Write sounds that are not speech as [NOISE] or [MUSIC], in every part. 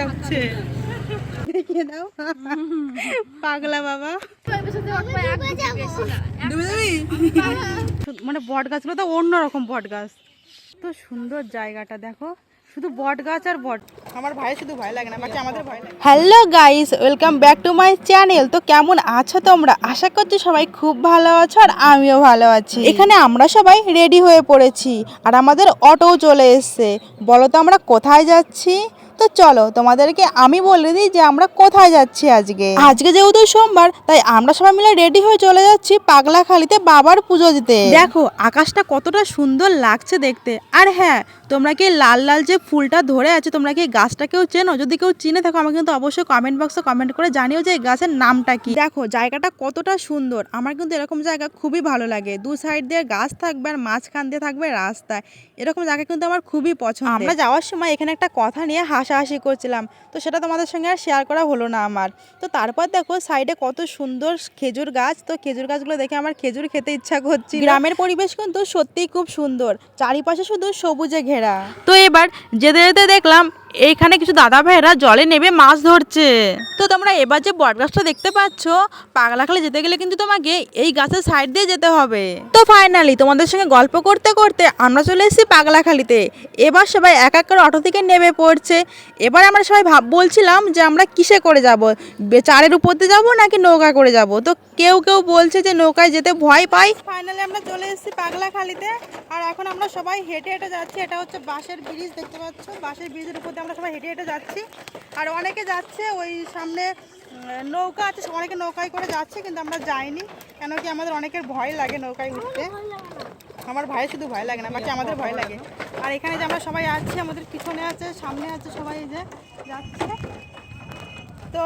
দেখাচ্ছে দেখিয়ে দাও। পাগলা বাবা। মানে বট গাছগুলো তো অন্যরকম বট গাছ। তো সুন্দর জায়গাটা দেখো। শুধু বট গাছ আর বট। আমার ভাই শুধু ভয় লাগে না বাকি আমাদের ভয় লাগে। Hello guys welcome back to my channel. তো কেমন আছো তোমরা? আশা করছি সবাই খুব ভালো আছো আর আমিও ভালো আছি। এখানে আমরা সবাই রেডি হয়ে পড়েছি। আর আমাদের অটোও চলে এসছে। বলো তো আমরা কোথায় যাচ্ছি? তো চলো তোমাদেরকে আমি বলে দিই যে আমরা কোথায় যাচ্ছি আজকে। আজকে যেহেতু সোমবার তাই আমরা সবাই মিলে রেডি হয়ে চলে যাচ্ছি পাগলাখালিতে বাবার পুজো দিতে। দেখো আকাশটা কতটা সুন্দর লাগছে দেখতে। আর হ্যাঁ তোমরা কি লাল লাল যে ফুলটা ধরে আছে তোমরা কি এই গাছটা কেউ চেনো? যদি কেউ চিনে থাকো আমাকে কিন্তু অবশ্যই কমেন্ট বক্সে কমেন্ট করে জানিও যে এই গাছের নামটা কি। দেখো জায়গাটা কতটা সুন্দর। আমার কিন্তু এরকম জায়গা খুবই ভালো লাগে। দু সাইড দিয়ে গাছ থাকবে আর মাঝখান দিয়ে থাকবে রাস্তায় এরকম জায়গা কিন্তু আমার খুবই পছন্দ আমরা যাওয়ার সময় এখানে একটা কথা নিয়ে হাসাহাসি করছিলাম। তো সেটা তোমাদের সঙ্গে আর শেয়ার করা হলো না আমার। তো তারপর দেখো সাইডে কত সুন্দর খেজুর গাছ। তো খেজুর গাছগুলো দেখে আমার খেজুর খেতে ইচ্ছা করছি গ্রামের পরিবেশ কিন্তু সত্যিই খুব সুন্দর। চারিপাশে শুধু সবুজে ঘেরা। তো এবার যেতে যেতে দেখলাম এইখানে কিছু দাদা ভাইয়েরা জলে নেমে মাছ ধরছে। তো তোমরা এবার যে বট গাছটা দেখতে পাচ্ছ পাগলাখালে যেতে গেলে কিন্তু তোমাকে এই গাছের সাইড দিয়ে যেতে হবে। তো ফাইনালি তোমাদের সঙ্গে গল্প করতে করতে আমরা চলে এসেছি পাগলাখালিতে এবার সবাই এক এক করে অটো থেকে নেমে পড়ছে। এবার আমরা সবাই ভাব বলছিলাম যে আমরা কিসে করে যাব? চারের উপর দিয়ে যাব নাকি নৌকা করে যাব? তো কেউ কেউ বলছে যে নৌকায় যেতে ভয় পাই ফাইনালি আমরা চলে এসেছি পাগলাখালিতে আর এখন আমরা সবাই হেঁটে হেঁটে যাচ্ছি। এটা হচ্ছে বাঁশের ব্রিজ দেখতে পাচ্ছ? বাঁশের ব্রিজের উপর আমরা সবাই হেঁটে হেঁটে যাচ্ছি। আর অনেকে যাচ্ছে ওই সামনে নৌকা আছে অনেকে নৌকায় করে যাচ্ছে, কিন্তু আমরা যাইনি। কেন কি আমাদের অনেকের ভয় লাগে নৌকায় উঠতে। আমার ভাই শুধু ভয় লাগে না, বাকি আমাদের ভয় লাগে। আর এখানে যে আমরা সবাই আছি, আমাদের পিছনে আছে, সামনে আছে সবাই যে যাচ্ছে। তো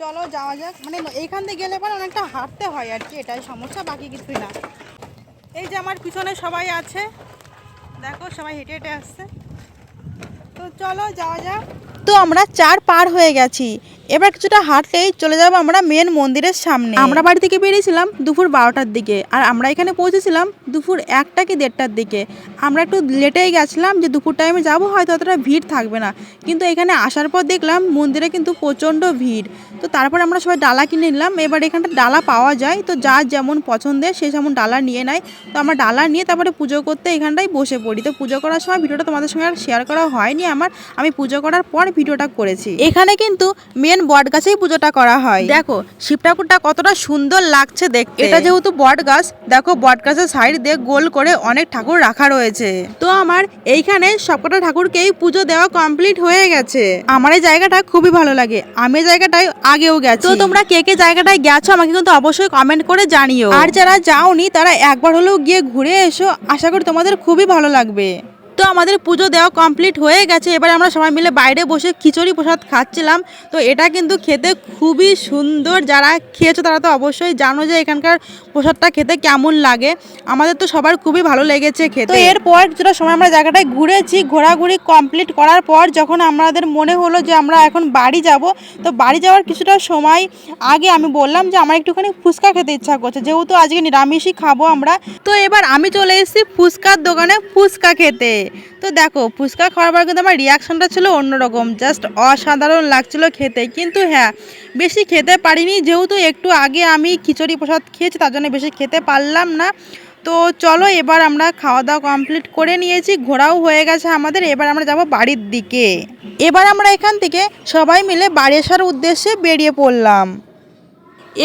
চলো যাওয়া যাক। মানে এইখান দিয়ে গেলে পরে অনেকটা হাঁটতে হয় আর কি, এটাই সমস্যা, বাকি কিছুই না। এই যে আমার পিছনে সবাই আছে। দেখো সবাই হেঁটে হেঁটে আসছে। চলো যাওয়া যাক। তো আমরা চার পার হয়ে গেছি। এবার কিছুটা হাঁটলেই চলে যাব আমরা মেন মন্দিরের সামনে। আমরা বাড়ি থেকে বেরিয়েছিলাম দুপুর বারোটার দিকে আর আমরা এখানে পৌঁছেছিলাম দুপুর একটা কি দেড়টার দিকে। আমরা একটু লেটেই গেছিলাম যে দুপুর টাইমে যাব হয়তো অতটা ভিড় থাকবে না। কিন্তু এখানে আসার পর দেখলাম মন্দিরে কিন্তু প্রচণ্ড ভিড়। তো তারপর আমরা সবাই ডালা কিনে নিলাম। এবার এখানটা ডালা পাওয়া যায়। তো যার যেমন পছন্দের সে যেমন ডালা নিয়ে নেয়। তো আমরা ডালা নিয়ে তারপরে পুজো করতে এখানটাই বসে পড়ি। তো পুজো করার সময় ভিডিওটা তোমাদের সঙ্গে আর শেয়ার করা হয়নি আমার। আমি পুজো করার পর ভিডিওটা করেছি। এখানে কিন্তু মেন বট গাছেই পুজোটা করা হয়। দেখো শিব ঠাকুরটা কতটা সুন্দর লাগছে দেখতে। এটা যেহেতু বট গাছ দেখো বট গাছের সাইড দিয়ে গোল করে অনেক ঠাকুর রাখা রয়েছে। তো আমার এইখানে সবকটা ঠাকুরকেই পুজো দেওয়া কমপ্লিট হয়ে গেছে। আমার এই জায়গাটা খুবই ভালো লাগে। আমি জায়গাটায় আগেও গেছি। তো তোমরা কে কে জায়গাটায় গেছো আমাকে কিন্তু অবশ্যই কমেন্ট করে জানিও। আর যারা যাওনি তারা একবার হলেও গিয়ে ঘুরে এসো। আশা করি তোমাদের খুবই ভালো লাগবে। তো আমাদের পুজো দেওয়া কমপ্লিট হয়ে গেছে। এবার আমরা সবাই মিলে বাইরে বসে খিচুড়ি প্রসাদ খাচ্ছিলাম। তো এটা কিন্তু খেতে খুবই সুন্দর। যারা খেয়েছো তারা তো অবশ্যই জানো যে এখানকার প্রসাদটা খেতে কেমন লাগে। আমাদের তো সবার খুবই ভালো লেগেছে খেতে। তো এরপর কিছুটা সময় আমরা জায়গাটায় ঘুরেছি ঘোরাঘুরি কমপ্লিট করার পর যখন আমাদের মনে হলো যে আমরা এখন বাড়ি যাব তো বাড়ি যাওয়ার কিছুটা সময় আগে আমি বললাম যে আমার একটুখানি ফুচকা খেতে ইচ্ছা করছে। যেহেতু আজকে নিরামিষই খাব আমরা। তো এবার আমি চলে এসেছি ফুচকার দোকানে ফুচকা খেতে। তো দেখো, ফুচকা খাওয়ার পর কিন্তু আমার রিয়াকশনটা ছিল অন্যরকম জাস্ট অসাধারণ লাগছিল খেতে। কিন্তু হ্যাঁ বেশি খেতে পারিনি, যেহেতু একটু আগে আমি খিচুড়ি প্রসাদ খেয়েছি, তার জন্য বেশি খেতে পারলাম না। তো চলো, এবার আমরা খাওয়া দাওয়া কমপ্লিট করে নিয়েছি, ঘোরাও হয়ে গেছে আমাদের, এবার আমরা যাব বাড়ির দিকে। এবার আমরা এখান থেকে সবাই মিলে বাড়ি আসার উদ্দেশ্যে বেরিয়ে পড়লাম।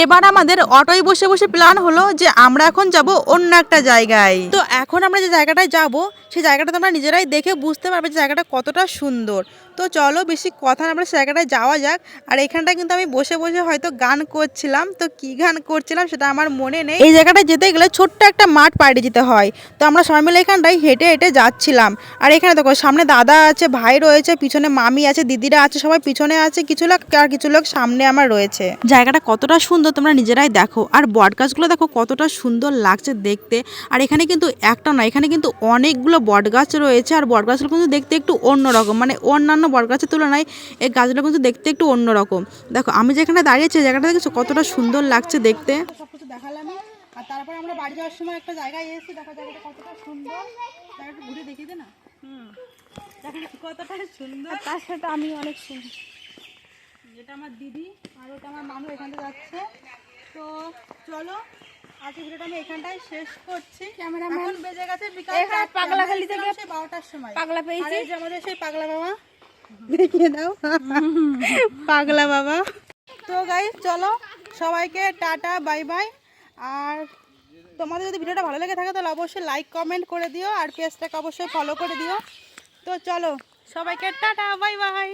এবার আমাদের অটোয় বসে বসে প্ল্যান হলো যে আমরা এখন যাব অন্য একটা জায়গায়। তো এখন আমরা যে জায়গাটায় যাব, সেই জায়গাটা তোমরা নিজেরাই দেখে বুঝতে পারবে যে জায়গাটা কতটা সুন্দর। তো চলো বেশি কথা আমরা সে জায়গাটায় যাওয়া যাক। আর এখানটা কিন্তু আমি বসে বসে হয়তো গান করছিলাম। তো কি গান করছিলাম সেটা আমার মনে নেই। এই জায়গাটায় যেতে গেলে ছোট্ট একটা মাঠ পাড়ি যেতে হয়। তো আমরা সবাই মিলে এখানটায় হেঁটে হেঁটে যাচ্ছিলাম। আর এখানে দেখো, সামনে দাদা আছে, ভাই রয়েছে, পিছনে মামি আছে, দিদিরা আছে, সবাই পিছনে আছে, কিছু লোক আর কিছু লোক সামনে আমার রয়েছে। জায়গাটা কতটা সুন্দর তোমরা নিজেরাই দেখো। আর বট গাছগুলো দেখো কতটা সুন্দর লাগছে দেখতে। আর এখানে কিন্তু একটা নয় এখানে কিন্তু অনেকগুলো বট গাছ রয়েছে আর বট গাছগুলো কিন্তু দেখতে একটু অন্যরকম। মানে অন্যান্য বট গাছের তুলনায় এই গাছগুলো কিন্তু দেখতে একটু অন্যরকম। দেখো আমি যেখানে দাঁড়িয়েছি জায়গাটা দেখেছ? কতটা সুন্দর লাগছে দেখতে। সব কিছু দেখালামই আর তারপর আমরা বাড়ি যাওয়ার সময় একটা জায়গায় এসেছি। দেখো জায়গাটা কতটা সুন্দর। জায়গাটা ঘুরে দেখিয়ে দে না? কতটা সুন্দর। তার সাথে আমি অনেক সুন্দর। এটা আমার দিদি আর ওটা আমার মানুষ এখানে যাচ্ছে। তো চলো আজকে ভিডিওটা আমি এখানটাই শেষ করছি। ক্যামেরাম্যান এখন বেজে গেছে বিকাল এখানে চারটে। পাগলাখালি থেকে এসেছিলাম সেই বারোটার সময়। পাগলা পেয়েছি। আর আমাদের সেই পাগলা বাবা [LAUGHS] দেখিয়ে দাও। [LAUGHS] পাগলা বাবা। তো গাইস চলো সবাইকে টাটা বাই বাই আর তোমাদের যদি ভিডিওটা ভালো লেগে থাকে তাহলে অবশ্যই লাইক কমেন্ট করে দিও। আর পেজটাকে অবশ্যই ফলো করে দিও। তো চলো সবাইকে টাটা বাই বাই